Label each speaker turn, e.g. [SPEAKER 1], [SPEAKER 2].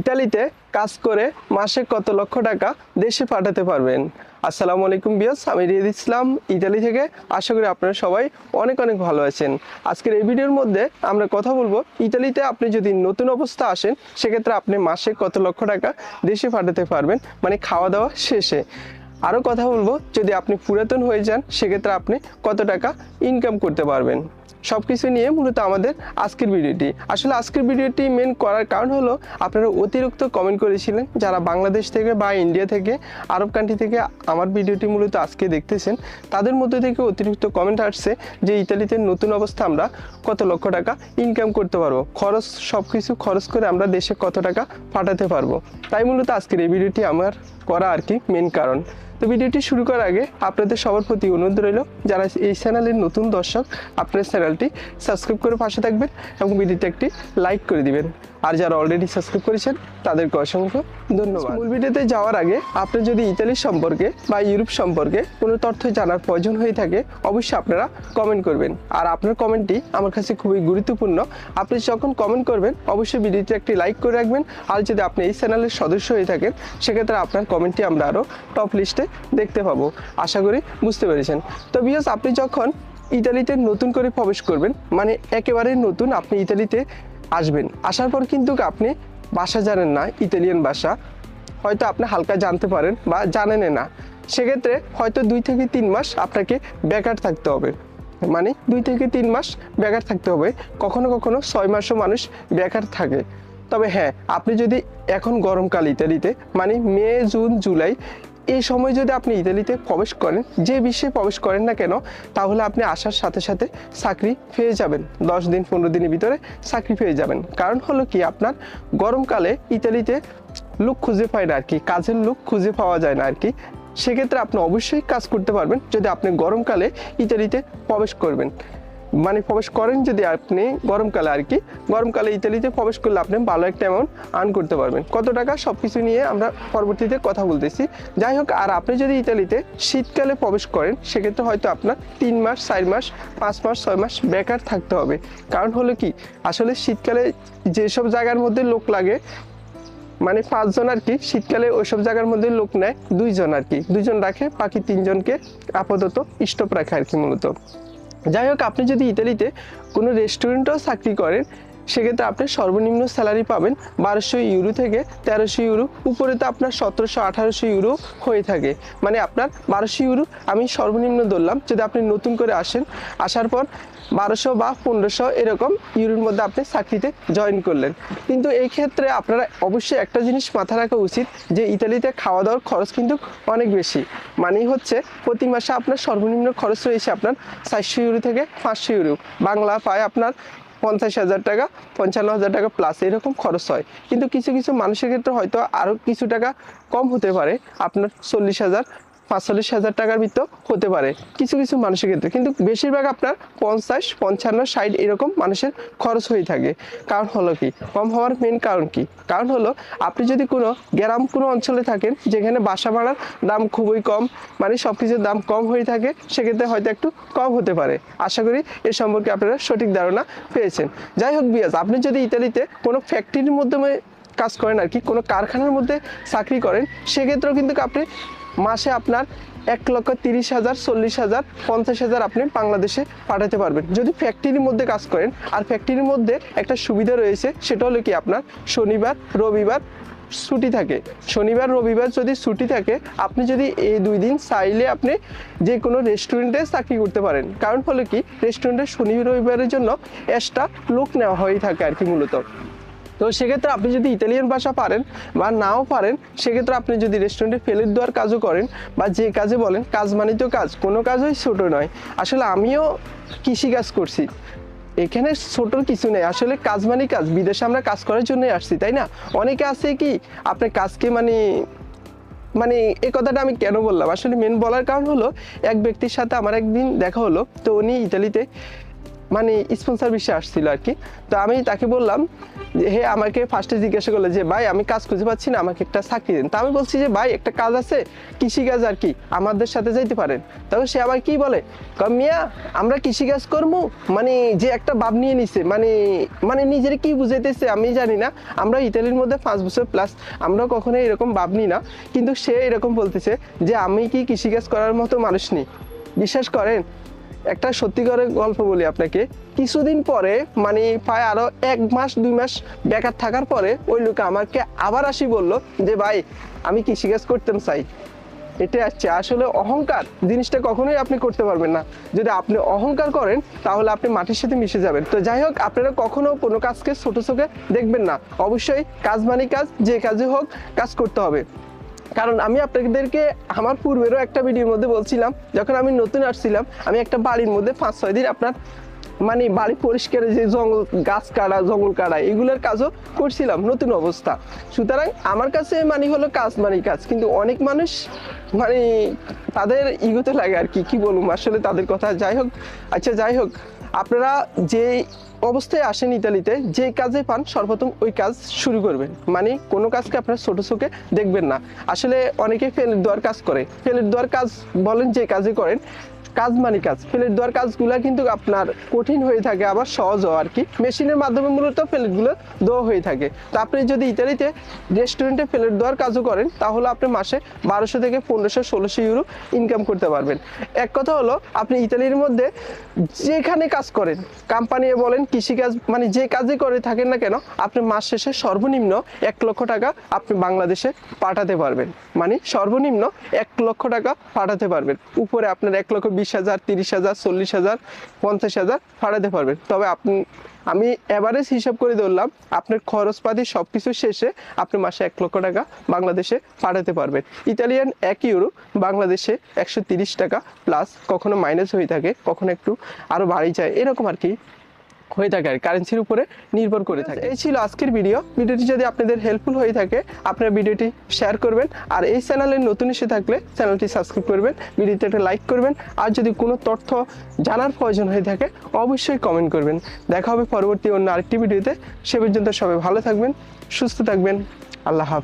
[SPEAKER 1] ইতালিতে কাজ করে মাসে কত লক্ষ টাকা দেশে পাঠাতে পারবেন আসসালামু আলাইকুম বিয়াস আমি রিয়াদ ইসলাম ইতালি থেকে আশা করি আপনারা সবাই অনেক অনেক ভালো আছেন আজকের এই ভিডিওর মধ্যে আমরা কথা বলবো ইতালিতে আপনি যদি নতুন অবস্থা আসেন সেক্ষেত্রে আপনি মাসে কত লক্ষ টাকা দেশে পাঠাতে পারবেন মানে খাওয়া দাওয়া শেষে আরও কথা বলবো যদি আপনি পুরাতন হয়ে যান সেক্ষেত্রে আপনি কত টাকা ইনকাম করতে পারবেন সব কিছু নিয়ে মূলত আমাদের আজকের ভিডিওটি আসলে আজকের ভিডিওটি মেন করার কারণ হলো আপনারা অতিরিক্ত কমেন্ট করেছিলেন যারা বাংলাদেশ থেকে বা ইন্ডিয়া থেকে আরব কান্ট্রি থেকে আমার ভিডিওটি মূলত আজকে দেখতেছেন তাদের মধ্যে থেকে অতিরিক্ত কমেন্ট আসছে যে ইতালিতে নতুন অবস্থা আমরা কত লক্ষ টাকা ইনকাম করতে পারবো খরচ সব কিছু খরচ করে আমরা দেশে কত টাকা পাঠাতে পারবো তাই মূলত আজকের এই ভিডিওটি আমার করা আর কি মেন কারণ তো ভিডিওটি শুরু করার আগে আপনাদের সবার প্রতি অনুরোধ রইল যারা এই চ্যানেলের নতুন দর্শক আপনার চ্যানেলটি সাবস্ক্রাইব করে পাশে থাকবেন এবং ভিডিওতে একটি লাইক করে দিবেন আর যারা অলরেডি সাবস্ক্রাইব করেছেন তাদেরকে অসংখ্য ধন্যবাদ মূল ভিডিওতে যাওয়ার আগে আপনি যদি ইতালি সম্পর্কে বা ইউরোপ সম্পর্কে কোনো তথ্য জানার প্রয়োজন হয়ে থাকে অবশ্যই আপনারা কমেন্ট করবেন আর আপনার কমেন্টটি আমার কাছে খুবই গুরুত্বপূর্ণ আপনি যখন কমেন্ট করবেন অবশ্যই ভিডিওটি একটি লাইক করে রাখবেন আর যদি আপনি এই চ্যানেলের সদস্য হয়ে থাকেন সেক্ষেত্রে আপনার কমেন্টটি আমরা আরও টপ লিস্টে দেখতে পাবো আশা করি বুঝতে পেরেছেন তো বিকজ আপনি যখন ইতালিতে নতুন করে প্রবেশ করবেন মানে একেবারে নতুন আপনি ইতালিতে আসবেন আসার পর কিন্তু আপনি বাসা জানেন না ইতালিয়ান ভাষা হয়তো আপনি হালকা জানতে পারেন বা জানেন না সেক্ষেত্রে হয়তো দুই থেকে তিন মাস আপনাকে বেকার থাকতে হবে মানে দুই থেকে তিন মাস বেকার থাকতে হবে কখনো কখনো ছয় মাসও মানুষ বেকার থাকে তবে হ্যাঁ আপনি যদি এখন গরমকাল ইতালিতে মানে মে জুন জুলাই এই সময় যদি আপনি ইতালিতে প্রবেশ করেন যে বিশ্বে প্রবেশ করেন না কেন তাহলে আপনি আসার সাথে সাথে চাকরি পেয়ে যাবেন দশ দিন পনেরো দিনের ভিতরে চাকরি পেয়ে যাবেন কারণ হলো কি আপনার গরমকালে ইতালিতে লোক খুঁজে পায় না আর কি কাজের লোক খুঁজে পাওয়া যায় না আর কি সেক্ষেত্রে আপনি অবশ্যই কাজ করতে পারবেন যদি আপনি গরমকালে ইতালিতে প্রবেশ করবেন মানে প্রবেশ করেন যদি আপনি গরমকালে আর কি গরমকালে ইতালিতে প্রবেশ করলে আপনি ভালো একটা অ্যামাউন্ট আর্ন করতে পারবেন কত টাকা সব কিছু নিয়ে আমরা পরবর্তীতে কথা বলতেছি যাই হোক আর আপনি যদি ইতালিতে শীতকালে প্রবেশ করেন সেক্ষেত্রে হয়তো আপনার তিন মাস চার মাস পাঁচ মাস ছয় মাস বেকার থাকতে হবে কারণ হলো কি আসলে শীতকালে যেসব জায়গার মধ্যে লোক লাগে মানে পাঁচজন আর কি শীতকালে ওইসব জায়গার মধ্যে লোক নেয় দুইজন আর কি দুইজন রাখে বাকি তিনজনকে আপাতত স্টপ রাখে আর কি মূলত যাই হোক আপনি যদি ইতালিতে কোনো রেস্টুরেন্টেও চাকরি করেন সেক্ষেত্রে আপনি সর্বনিম্ন স্যালারি পাবেন বারোশো ইউরো থেকে তেরোশো ইউরো উপরে তো আপনার সতেরোশো আঠারোশো ইউরো হয়ে থাকে মানে আপনার বারোশো ইউরো আমি সর্বনিম্ন ধরলাম যদি আপনি নতুন করে আসেন আসার পর বারোশো বা পনেরোশো এরকম ইউরোর মধ্যে আপনি চাকরিতে জয়েন করলেন কিন্তু এই ক্ষেত্রে আপনারা অবশ্যই একটা জিনিস মাথা রাখা উচিত যে ইতালিতে খাওয়া দাওয়ার খরচ কিন্তু অনেক বেশি মানেই হচ্ছে প্রতি মাসে আপনার সর্বনিম্ন খরচ রয়েছে আপনার চারশো ইউরো থেকে পাঁচশো ইউরো বাংলা পায় আপনার পঞ্চাশ হাজার টাকা পঞ্চান্ন হাজার টাকা প্লাস এরকম খরচ হয় কিন্তু কিছু কিছু মানুষের ক্ষেত্রে হয়তো আরও কিছু টাকা কম হতে পারে আপনার চল্লিশ হাজার পাঁচচল্লিশ হাজার টাকার ভিতর হতে পারে কিছু কিছু মানুষের ক্ষেত্রে কিন্তু বেশিরভাগ আপনার পঞ্চাশ পঞ্চান্ন ষাট এরকম মানুষের খরচ হয়ে থাকে কারণ হলো কি কম হওয়ার মেন কারণ কি কারণ হলো আপনি যদি কোনো গ্রাম কোনো অঞ্চলে থাকেন যেখানে বাসা ভাড়ার দাম খুবই কম মানে সব কিছুর দাম কম হয়ে থাকে সেক্ষেত্রে হয়তো একটু কম হতে পারে আশা করি এ সম্পর্কে আপনারা সঠিক ধারণা পেয়েছেন যাই হোক বিয়াস আপনি যদি ইতালিতে কোনো ফ্যাক্টরির মাধ্যমে কাজ করেন আর কি কোনো কারখানার মধ্যে চাকরি করেন সেক্ষেত্রেও কিন্তু আপনি মাসে আপনার এক লক্ষ তিরিশ হাজার চল্লিশ হাজার পঞ্চাশ হাজার আপনি বাংলাদেশে পাঠাতে পারবেন যদি ফ্যাক্টরির মধ্যে কাজ করেন আর ফ্যাক্টরির মধ্যে একটা সুবিধা রয়েছে সেটা হলো কি আপনার শনিবার রবিবার ছুটি থাকে শনিবার রবিবার যদি ছুটি থাকে আপনি যদি এই দুই দিন চাইলে আপনি যে কোনো রেস্টুরেন্টে চাকরি করতে পারেন কারণ ফলে কি রেস্টুরেন্টে শনি রবিবারের জন্য এক্সট্রা লোক নেওয়া হয়ে থাকে আর কি মূলত তো সেক্ষেত্রে আপনি যদি ইতালিয়ান ভাষা পারেন বা নাও পারেন সেক্ষেত্রে আপনি যদি রেস্টুরেন্টে ফেলে দেওয়ার কাজও করেন বা যে কাজে বলেন কাজ মানে তো কাজ কোনো কাজই ছোটো নয় আসলে আমিও কৃষিকাজ করছি এখানে ছোট কিছু নেই আসলে কাজ মানে কাজ বিদেশে আমরা কাজ করার জন্যই আসছি তাই না অনেকে আছে কি আপনি কাজকে মানে মানে এ কথাটা আমি কেন বললাম আসলে মেন বলার কারণ হলো এক ব্যক্তির সাথে আমার একদিন দেখা হলো তো উনি ইতালিতে মানে স্পন্সার বিষয়ে আসছিল আর কি তো আমি তাকে বললাম যে হে আমাকে ফার্স্টে জিজ্ঞাসা করলো যে ভাই আমি কাজ খুঁজে পাচ্ছি না আমাকে একটা চাকরি দেন তো আমি বলছি যে ভাই একটা কাজ আছে কৃষিকাজ আর কি আমাদের সাথে যাইতে পারেন তখন সে আবার কি বলে মিয়া আমরা কৃষিকাজ করবো মানে যে একটা ভাব নিয়ে নিছে মানে মানে নিজের কি বুঝাইতেছে আমি জানি না আমরা ইতালির মধ্যে পাঁচ বছর প্লাস আমরা কখনো এরকম ভাবনি না কিন্তু সে এরকম বলতেছে যে আমি কি কৃষিকাজ করার মতো মানুষ নেই বিশ্বাস করেন একটা সত্যিকারের গল্প বলি আপনাকে কিছুদিন পরে মানে প্রায় আরও এক মাস দুই মাস বেকার থাকার পরে ওই লোক আমাকে আবার আসি বলল যে ভাই আমি কৃষিকাজ করতেন চাই এটা আসছে আসলে অহংকার জিনিসটা কখনোই আপনি করতে পারবেন না যদি আপনি অহংকার করেন তাহলে আপনি মাটির সাথে মিশে যাবেন তো যাই হোক আপনারা কখনো কোনো কাজকে ছোট চোখে দেখবেন না অবশ্যই কাজ মানে কাজ যে কাজে হোক কাজ করতে হবে কারণ আমি আপনাদেরকে আমার পূর্বেরও একটা ভিডিওর মধ্যে বলছিলাম যখন আমি নতুন আসছিলাম আমি একটা বাড়ির মধ্যে পাঁচ ছয় দিন আপনার মানে বাড়ি পরিষ্কারের যে জঙ্গল গাছ কাটা জঙ্গল কাটা এগুলোর কাজও করছিলাম নতুন অবস্থা সুতরাং আমার কাছে মানে হলো কাজ মানে কাজ কিন্তু অনেক মানুষ মানে তাদের ইগোতে লাগে আর কি কি বলুম আসলে তাদের কথা যাই হোক আচ্ছা যাই হোক আপনারা যে অবস্থায় আসেন ইতালিতে যে কাজে পান সর্বপ্রথম ওই কাজ শুরু করবেন মানে কোনো কাজকে আপনার ছোট চোখে দেখবেন না আসলে অনেকে ফেলের দোয়ার কাজ করে ফেলের দোয়ার কাজ বলেন যে কাজে করেন কাজ মানে কাজ ফ্লেট দেওয়ার কাজগুলো কিন্তু আপনার কঠিন হয়ে থাকে আবার সহজও আর কি মেশিনের মাধ্যমে মূলত ফ্লেটগুলো দেওয়া হয়ে থাকে তো আপনি যদি ইতালিতে রেস্টুরেন্টে ফ্লেট দেওয়ার কাজও করেন তাহলে আপনি মাসে বারোশো থেকে পনেরোশো ষোলোশো ইউরো ইনকাম করতে পারবেন এক কথা হলো আপনি ইতালির মধ্যে যেখানে কাজ করেন কোম্পানি বলেন কৃষিকাজ মানে যে কাজে করে থাকেন না কেন আপনি মাস শেষে সর্বনিম্ন এক লক্ষ টাকা আপনি বাংলাদেশে পাঠাতে পারবেন মানে সর্বনিম্ন এক লক্ষ টাকা পাঠাতে পারবেন উপরে আপনার এক লক্ষ বিশ হাজার তিরিশ হাজার চল্লিশ হাজার পঞ্চাশ হাজার ফাড়াতে পারবেন তবে আপনি আমি অ্যাভারেজ হিসাব করে ধরলাম আপনার খরচপাতি সব কিছু শেষে আপনি মাসে এক লক্ষ টাকা বাংলাদেশে পাঠাতে পারবেন ইতালিয়ান এক ইউরো বাংলাদেশে একশো টাকা প্লাস কখনো মাইনাস হয়ে থাকে কখনো একটু আরও বাড়ি যায় এরকম আর কি হয়ে থাকে আর কারেন্সির উপরে নির্ভর করে থাকে এই ছিল আজকের ভিডিও ভিডিওটি যদি আপনাদের হেল্পফুল হয়ে থাকে আপনারা ভিডিওটি শেয়ার করবেন আর এই চ্যানেলে নতুন এসে থাকলে চ্যানেলটি সাবস্ক্রাইব করবেন ভিডিওতে একটা লাইক করবেন আর যদি কোনো তথ্য জানার প্রয়োজন হয়ে থাকে অবশ্যই কমেন্ট করবেন দেখা হবে পরবর্তী অন্য আরেকটি ভিডিওতে সে পর্যন্ত সবাই ভালো থাকবেন সুস্থ থাকবেন আল্লাহ হাফ